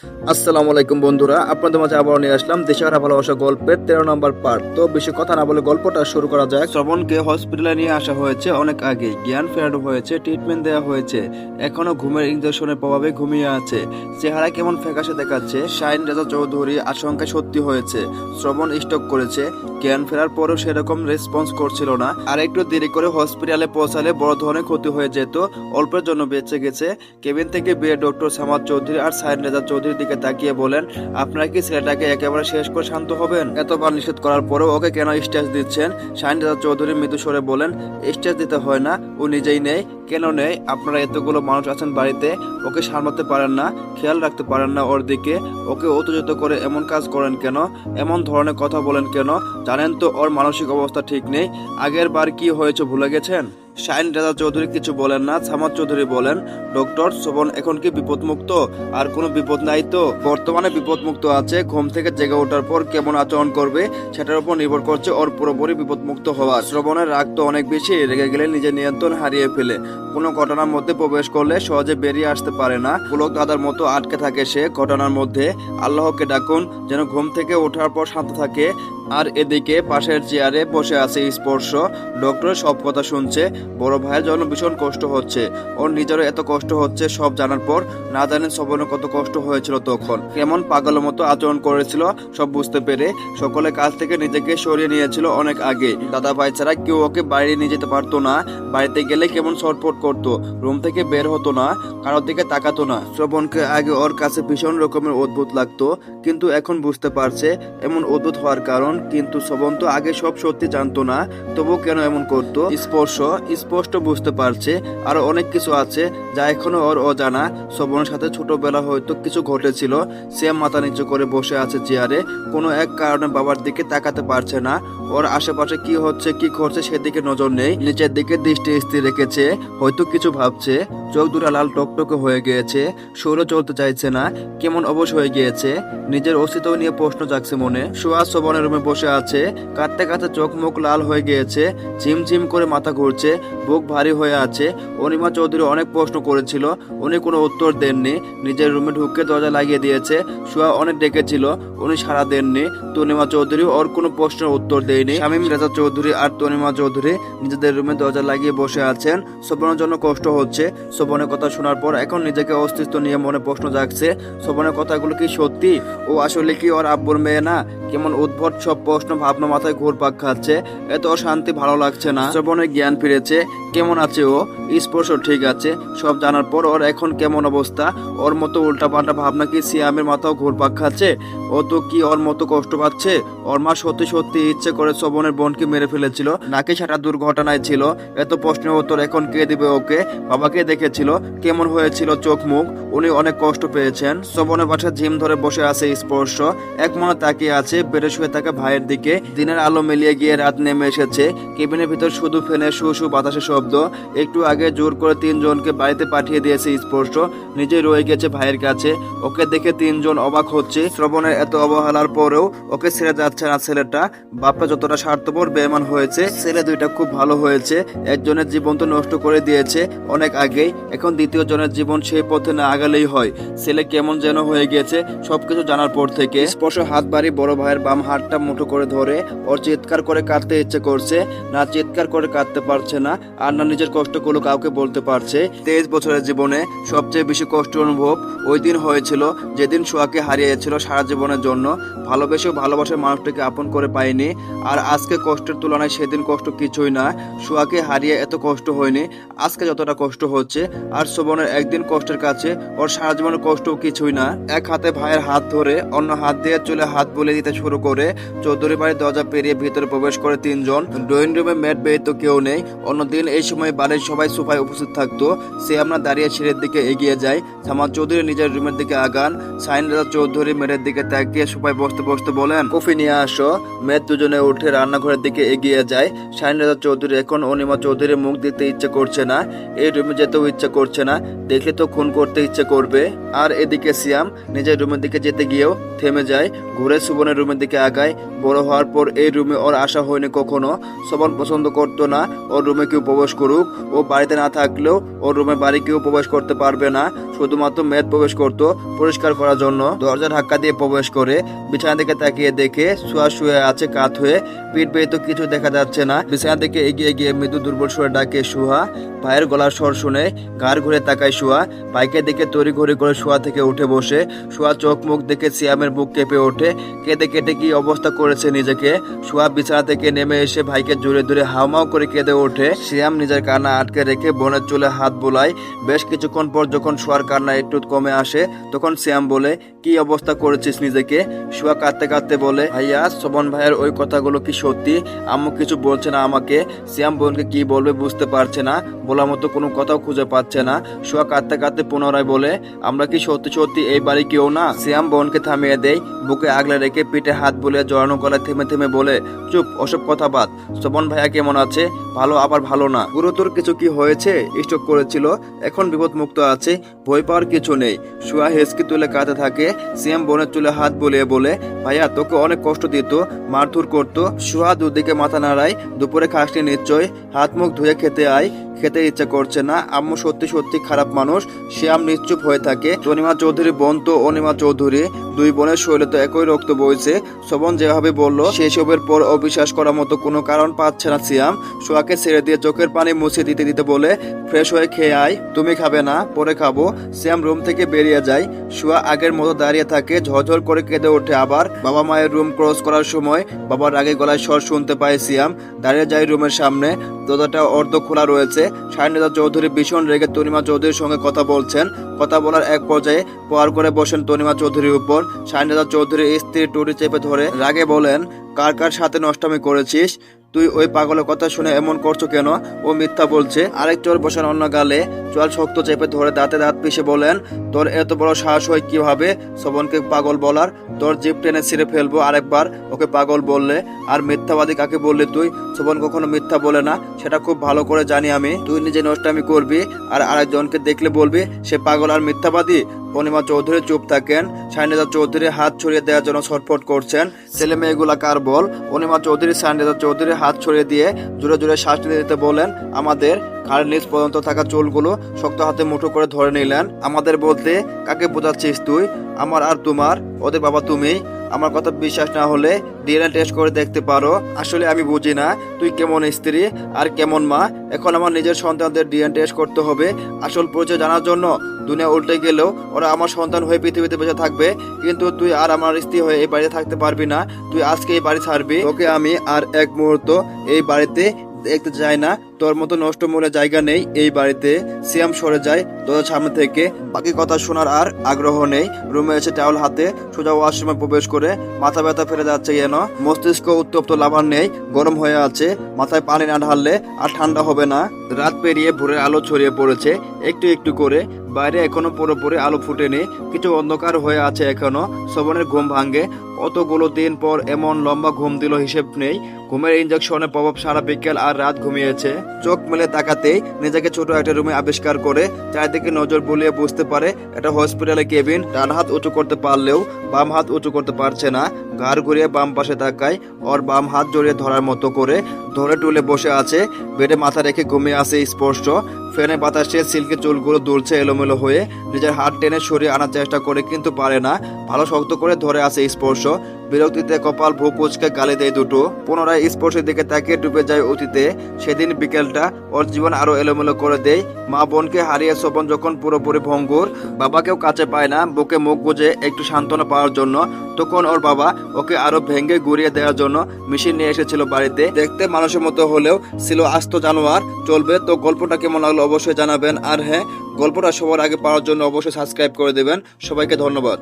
আসসালামু আলাইকুম বন্ধুরা, আপনাদের মাঝে আবার নিয়ে আসলাম দেশের ভালোবাসা গল্পের তেরো নম্বর পার্ট। তো বেশি কথা না বলে গল্পটা শুরু করা যাক। শ্রবণকে হসপিটালে নিয়ে আসা হয়েছে অনেক আগে। জ্ঞান ফেরানো হয়েছে ট্রিটমেন্ট দেওয়া হয়েছে। এখনও ঘুমের ইঞ্জেকশনের প্রভাবে ঘুমিয়ে আছে। চেহারা কেমন ফ্যাকাশে দেখাচ্ছে, শাইন রেজা চৌধুরী আশঙ্কা সত্যি হয়েছে। শ্রবণ স্টক করেছে। জ্ঞান ফেরার পরেও সেরকম রেসপন্স করছিল না। আর একটু দেরি করে হসপিটালে পৌঁছালে বড় ধরনের ক্ষতি হয়ে যেত। অল্পের জন্য বেঁচে গেছে। কেবিন থেকে বিয়ে ডক্টর সামাদ চৌধুরী আর সাইন রেজা চৌধুরীর দিকে তাকিয়ে বলেন, আপনারা কি ছেলেটাকে একেবারে শেষ করে শান্ত হবেন? এতবার নিষেধ করার পরেও ওকে কেন স্টেজ দিচ্ছেন? রেজা চৌধুরী মৃদু সরে বলেন স্টেজ দিতে হয় না, ও নিজেই নেই কেন নেই আপনারা এতগুলো মানুষ আছেন বাড়িতে, ওকে সামলাতে পারেন না, খেয়াল রাখতে পারেন না ওর দিকে। ওকে উত্তেজিত করে এমন কাজ করেন কেন? এমন ধরনের কথা বলেন কেন? জানেন তো ওর মানসিক অবস্থা ঠিক নেই। আগের বার কি হয়েছে ভুলে গেছেন? শাইন রেজা চৌধুরী কিছু বলেন না, সামাদ চৌধুরী বলেন, ডক্টর, শোভন এখন কি বিপদমুক্ত? আর কোনো বিপদ নাই তো? বর্তমানে বিপদমুক্ত আছে, ঘুম থেকে জেগে ওঠার পর কেমন আচরণ করবে, সেটার উপর নির্ভর করছে ওর পুরোপুরি বিপদমুক্ত হওয়ার শ্রবণের রাগ তো অনেক বেশি, রেগে গেলে নিজের নিয়ন্ত্রণ হারিয়ে ফেলে। কোনো ঘটনার মধ্যে প্রবেশ করলে সহজে বেরিয়ে আসতে পারে না। পুলক দাদার মতো আটকে থাকে সে ঘটনার মধ্যে। আল্লাহকে ডাকুন, যেন ঘুম থেকে ওঠার পর শান্ত থাকে। আর এদিকে পাশের চেয়ারে বসে আছে স্পর্শ। ডক্টর সব কথা শুনছে। বড় ভাইয়ের জন্য ভীষণ কষ্ট হচ্ছে। ওর নিজেরও এত কষ্ট হচ্ছে সব জানার পর। না জানেন সবনের কত কষ্ট হয়েছিল তখন। কেমন পাগলের মতো আচরণ করেছিল সব বুঝতে পেরে সকলের কাছ থেকে নিজেকে সরিয়ে নিয়েছিল অনেক আগে। দাদা ভাই ছাড়া কেউ ওকে বাইরে নিয়ে যেতে পারতো না। বাড়িতে গেলে কেমন ছটফট করতো। রুম থেকে বের হতো না। কারোর দিকে তাকাতো না। শ্রবণকে আগে ওর কাছে ভীষণ রকমের অদ্ভুত লাগতো। কিন্তু এখন বুঝতে পারছে এমন অদ্ভুত হওয়ার কারণ কিন্তু শ্রবণ তো আগে সব সত্যি জানতো না তবু কেন এমন করতো? স্পর্শ, স্পষ্ট বুঝতে পারছে, আর অনেক কিছু আছে যা এখনও ওর অজানা। শ্রবণের সাথে ছোটবেলা হয়তো কিছু ঘটেছিল, সে মাথা নিচু করে বসে আছে চেয়ারে, কোনো এক কারণে বাবার দিকে তাকাতে পারছে না। ওর আশেপাশে কি হচ্ছে, কি করছে সেদিকে নজর নেই, নিচের দিকে দৃষ্টি স্থির রেখেছে, হয়তো কিছু ভাবছে। চোখ দুটা লাল টকটকে হয়ে গিয়েছে, সৌর চলতে চাইছে না, কেমন অবশ হয়ে গিয়েছে। নিজের অস্তিত্ব নিয়ে প্রশ্ন জাগছে মনে। সুয়াজ শোভনের রুমে বসে আছে, কাঁদতে কাঁদতে চোখ মুখ লাল হয়ে গিয়েছে, ঝিমঝিম করে মাথা ঘুরছে, বুক ভারী হয়ে আছে। অনিমা চৌধুরী অনেক প্রশ্ন করেছিল, উনি কোনো উত্তর দেননি, নিজের রুমে ঢুকে দরজা লাগিয়ে দিয়েছে সুয়া অনেক ডেকেছিল, উনি সারা দেননি, তনিমা চৌধুরী ওর কোনো প্রশ্নের উত্তর দেয়নি। শামীম রেজা চৌধুরী আর তনিমা চৌধুরী নিজেদের রুমে দরজা লাগিয়ে বসে আছেন, শোভনের জন্য কষ্ট হচ্ছে। শোভনের কথা শোনার পর এখন নিজেকে অস্তিত্ব নিয়ে মনে প্রশ্ন জাগছে, শোভনের কথাগুলো কি সত্যি? ও আসলে কি ওর আব্বুর মেয়ে না? কেমন উদ্ভট সব প্রশ্ন, ভাবনা মাথায় ঘুরপাক খাচ্ছে। এত শান্তি ভালো লাগছে না। শ্রবণের জ্ঞান ফিরেছে। কেমন আছে ও? স্পর্শ ঠিক আছে। সব জানার পর ওর এখন কেমন অবস্থা? ওর মতো উল্টাপাল্টা ভাবনা কি সিয়ামের মাথাও ঘুরপাক খাচ্ছে? ও তো কি ওর মতো কষ্ট পাচ্ছে? ওর মা সত্যি সত্যি ইচ্ছে করে শ্রবণের বোনকে মেরে ফেলেছিল। নাকি সেটা দুর্ঘটনায় ছিল? এত প্রশ্নের উত্তর এখন কে দিবে ওকে? বাবাকে দেখেছিল। কেমন হয়েছিল চোখ মুখ? উনি অনেক কষ্ট পেয়েছেন। শ্রবণের বাসা ঝিম ধরে বসে আছে স্পর্শ। এক মনে তাকিয়ে আছে, বেড়ে শুয়ে থাকা ভাইয়ের দিকে। দিনের আলো মিলিয়ে গিয়ে রাত নেমে এসেছে। কেবিনের ভিতর শুধু ফেনে শু শু বাতাসের শব্দ। একটু আগে জোর করে তিনজনকে বাড়িতে পাঠিয়ে দিয়েছে স্পর্শ নিজে রয়ে গেছে ভাইয়ের কাছে। ওকে দেখে তিনজন অবাক হচ্ছে। শ্রবণের এত অবহেলার পরেও ওকে ছেড়ে যাচ্ছে না ছেলেটা। বাপটা যতটা স্বার্থপর বেমান হয়েছে। ছেলে দুইটা খুব ভালো হয়েছে। একজনের জীবন তো নষ্ট করে দিয়েছে অনেক আগেই। এখন দ্বিতীয় জনের জীবন সেই পথে না আগালেই হয়। ছেলে কেমন যেন হয়ে গেছে সবকিছু জানার পর থেকে। স্পর্শ হাত বাড়ি বড় ভাইয়ের বাম হাতটা মুঠো করে ধরে, ওর চিৎকার করে কাঁদতে ইচ্ছে করছে। না, চিৎকার করে কাঁদতে পারছে না, আর না নিজের কষ্টগুলো কাউকে বলতে পারছে। তেইশ বছরের জীবনে সবচেয়ে বেশি কষ্ট অনুভব ওই দিন হয়েছিল, যেদিন সোয়াকে হারিয়েছিল সারা জীবনের জন্য। ভালোবেসেও ভালোবাসার মানুষটাকে আপন করে পায়নি, আর আজকে কষ্টের তুলনায় সেদিন কষ্ট কিছুই না। সোয়াকে হারিয়ে এত কষ্ট হয়নি, আজকে যতটা কষ্ট হচ্ছে, আর শোভনের একদিন কষ্টের কাছে, ওর সারা জীবনের কষ্ট কিছুই না। এক হাতে ভাইয়ের হাত ধরে, অন্য হাত দিয়ে চলে হাত বলে দিতে শুরু করে চৌধুরী বাড়ির দরজা পেরিয়ে ভিতরে প্রবেশ করে তিনজন। ড্রয়িং রুমে ম্যাট বেয়ে তো কেউ নেই। অন্যদিন এই সময় বাড়ির সবাই সোফায় উপস্থিত থাকতো। সে আমরা দাঁড়িয়ে সিঁড়ির দিকে এগিয়ে যায় সামাদ চৌধুরী নিজের রুমের দিকে আগান। সাইন রাজা চৌধুরী মেয়ের দিকে তাকিয়ে সোফায় বসতে বসতে বলেন, কফি নিয়ে আসো। মেয়ের দুজনে উঠে রান্নাঘরের দিকে এগিয়ে যায়। সাইন রাজা চৌধুরী এখন অনিমা চৌধুরীর মুখ দিতে ইচ্ছে করছে না। এই রুমে যেতেও ইচ্ছে করছে না। দেখলে তো খুন করতে ইচ্ছে করবে। আর এদিকে সিয়াম নিজের রুমের দিকে যেতে গিয়েও থেমে যায়। ঘুরে সুবনের রুমের দিকে আগায়। বড় হওয়ার পর এই রুমে ওর আশা হয়নি কখনো। সবান পছন্দ করতো না, ওর রুমে কেউ প্রবেশ করুক। ও বাড়িতে না থাকলেও ওর রুমে বাড়ি কেউ প্রবেশ করতে পারবে না। শুধুমাত্র মেদ প্রবেশ করতো পরিষ্কার করার জন্য। দরজা ধাক্কা দিয়ে প্রবেশ করে বিছানা দিকে তাকিয়ে দেখে শুয়া শুয়ে আছে, কাত হয়ে। পিঠ বেয়ে তো কিছু দেখা যাচ্ছে না। বিছানা থেকে এগিয়ে গিয়ে মৃদু দুর্বল সুরে ডাকে শুহা ভাইয়ের গলার স্বর শুনে ঘাড় ঘুরে তাকায় শুয়া। ভাইকে দেখে তড়ি ঘড়ি করে শুয়া থেকে উঠে বসে। শুয়া চোখ মুখ দেখে সিয়ামের বুক কেঁপে ওঠে। কেঁদে কেটে কি অবস্থা করেছে নিজেকে। শুয়া বিছানা থেকে নেমে এসে ভাইকে জোরে জোরে হাউমাউ করে কেঁদে ওঠে। সিয়াম নিজের কান্না আটকে রেখে বোনের চুলে হাত বোলায়। বেশ কিছুক্ষণ পর যখন শুয়ার কান্না একটু কমে আসে, তখন শ্যাম বলে, কি অবস্থা করেছিস নিজেকে? শুয়া কাঁদতে কাঁদতে বলে, ভাইয়া, শোভন ভাইয়ের ওই কথাগুলো কি সত্যি? আম্মু কিছু বলছে না আমাকে। সিয়াম বোনকে কি বলবে বুঝতে পারছে না। বলার মতো কোনো কথাও খুঁজে পাচ্ছে না। শুয়া কাঁদতে কাঁদতে পুনরায় বলে, আমরা কি সত্যি সত্যি এই বাড়ি কেউ না? সিয়াম বোনকে থামিয়ে দেয়, বুকে আগলে রেখে পিঠে হাত বুলিয়ে জড়ানো গলায় থেমে থেমে বলে, চুপ, ওসব কথা বাদ। শোভন ভাইয়া কেমন আছে? ভালো, আবার ভালো না। গুরুতর কিছু কি হয়েছে? স্ট্রোক করেছিল, এখন বিপদ মুক্ত আছে, ভয় পাওয়ার কিছু নেই। শুয়া হেসকি তুলে কাঁদে থাকে, সিএম বোনের চুলে হাত বলিয়ে বলে, ভাইয়া, তোকে অনেক কষ্ট দিত, মারধর করতো। শুয়া দুদিকে মাথা নাড়ায়, দুপুরে খাসনি নিশ্চয়, হাত মুখ ধুয়ে খেতে আয়, খেতে ইচ্ছা করছে না। আম্মু সত্যি সত্যি খারাপ মানুষ শ্যাম নিশ্চুপ হয়ে থাকে। অনিমা চৌধুরী বোন তো অনিমা চৌধুরী, দুই বোনের শরীরে তো একই রক্ত বইছে। শোভন যেভাবে বলল, সেসবের পর অবিশ্বাস করার মতো কোনো কারণ পাচ্ছে না, সিয়াম। সোয়াকে ছেড়ে দিয়ে চোখের পানি মুছে দিতে দিতে বলে, ফ্রেশ হয়ে খেয়ে আয়, তুমি খাবে না, পরে খাব। সিয়াম রুম থেকে বেরিয়ে যায়। শুয়া আগের মতো দাঁড়িয়ে থাকে, ঝরঝর করে কেঁদে ওঠে আবার। বাবা মায়ের রুম ক্রস করার সময় বাবার আগে গলায় স্বর শুনতে পায় সিয়াম। দাঁড়িয়ে যায় রুমের সামনে, দরজাটা অর্ধ খোলা রয়েছে। সায়নেদা চৌধুরী ভীষণ রেগে তনিমা চৌধুরীর সঙ্গে কথা বলছেন। কথা বলার এক পর্যায়ে পার করে বসেন তনিমা চৌধুরীর উপর। সায়নেদা চৌধুরী স্ত্রীর টুটি চেপে ধরে রাগে বলেন, কার কার সাথে নষ্টামি করেছিস? তুই ওই পাগলের কথা শুনে এমন করছ কেন? ও মিথ্যা বলছে। আরেক চোর বসেন অন্য গালে চল শক্ত চেপে ধরে দাঁতে দাঁত পিষে বলেন, তোর এত বড় সাহস হয় কীভাবে? শোভনকে পাগল বলার? তোর জিপ টেনে ছিঁড়ে ফেলব আরেকবার? ওকে পাগল বললে? আর মিথ্যাবাদী কাকে বললি তুই? শোভন কখনো মিথ্যা বলে না। সেটা খুব ভালো করে জানি আমি। তুই নিজে নষ্টামি করবি, আর আরেকজনকে দেখলে বলবি, সে পাগল আর মিথ্যাবাদী? অনিমা চৌধুরী চুপ থাকেন। সাইনেদা চৌধুরী হাত ছড়িয়ে দেওয়ার জন্য ছটফট করছেন। ছেলে মেয়েগুলা কার বল? অনিমা চৌধুরী সাইনেদা চৌধুরী হাত ছড়িয়ে দিয়ে জোরে জোরে শ্বাস নিতে দিতে বলেন, আমাদের ঘাড়ের নিচ পর্যন্ত থাকা চুলগুলো শক্ত হাতে মুঠো করে ধরে নিলেন। আমাদের বলতে কাকে বোঝাচ্ছিস তুই? আমার আর তোমার? ওদের বাবা তুমি আমার কথা বিশ্বাস না হলে ডিএনএ টেস্ট করে দেখতে পারো। আসলে আমি বুঝি না, তুই কেমন স্ত্রী আর কেমন মা? এখন আমার নিজের সন্তানদের ডিএনএ টেস্ট করতে হবে। আসল পরিচয় জানার জন্য দুনিয়া উল্টে গেলেও ওরা আমার সন্তান হয়ে পৃথিবীতে বেঁচে থাকবে। কিন্তু তুই আর আমার স্ত্রী হয়ে এই বাড়িতে থাকতে পারবি না। তুই আজকে এই বাড়ি ছাড়বি। ওকে আমি আর এক মুহূর্ত এই বাড়িতে দেখতে চাই না। তোর মতো নষ্ট মনে জায়গা নেই এই বাড়িতে। সিয়াম সরে যায় দরজার সামনে থেকে। বাকি কথা শোনার আর আগ্রহ নেই। রুমে এসে টাওয়াল হাতে সোজা ওয়াশরুমে প্রবেশ করে মাথা ব্যথা ফেলে যাচ্ছে যেন। মস্তিষ্ক উত্তপ্ত, লাভার নেই, গরম হয়ে আছে। মাথায় পানি না ঢাললে আর ঠান্ডা হবে না। রাত পেরিয়ে ভোরের আলো ছড়িয়ে পড়েছে। একটু একটু করে। বাইরে এখনও পুরোপুরি আলো ফুটেনি। কিছু অন্ধকার হয়ে আছে এখনও। শোভনের ঘুম ভাঙ্গে কতগুলো দিন পর এমন লম্বা ঘুম দিল হিসেব নেই। ঘুমের ইঞ্জেকশনের প্রভাব সারা বিকেল আর রাত ঘুমিয়েছে। চোখ মেলে তাকাতেই নিজেকে ছোট একটা রুমে আবিষ্কার করে চারিদিকে নজর বুলিয়ে বুঝতে পারে এটা হসপিটালে কেবিন, ডান হাত উঁচু করতে পারলেও বাম হাত উঁচু করতে পারছে না। ঘাড় ঘুরিয়ে বাম পাশে তাকায়, ওর বাম হাত জড়িয়ে ধরার মতো করে ধরে টুলে বসে আছে। বেডে মাথা রেখে ঘুমিয়ে আছে স্পষ্ট। ফ্যানে বাতাসে সিল্কের চুলগুলো দুলছে এলোমেলো হয়ে। নিজের হাত টেনে সরিয়ে আনার চেষ্টা করে কিন্তু পারে না। ভালো শক্ত করে ধরে আছে স্পর্শ। বিরক্তিতে কপাল ভূ কুচকে গালি দেয় দুটো। পুনরায় স্পর্শের দিকে তাকিয়ে ডুবে যায় অতীতে। সেদিন বিকেলটা ওর জীবন আরও এলোমেলো করে দেয়। মা বোনকে হারিয়ে সোপন যখন পুরোপুরি ভঙ্গুর, বাবাকেও কাছে পায় না, বুকে মুখ গুজে একটু সান্ত্বনা পাওয়ার জন্য। তখন ওর বাবা ওকে আরও ভেঙে গুড়িয়ে দেওয়ার জন্য মেশিন নিয়ে এসেছিল বাড়িতে। দেখতে মানুষের মতো হলেও ছিল আস্ত জানোয়ার। চলবে তো গল্পটা কেমন লাগল অবশ্যই জানাবেন। আর হ্যাঁ গল্পটা সবার আগে পাওয়ার জন্য অবশ্যই সাবস্ক্রাইব করে দেবেন। সবাইকে ধন্যবাদ।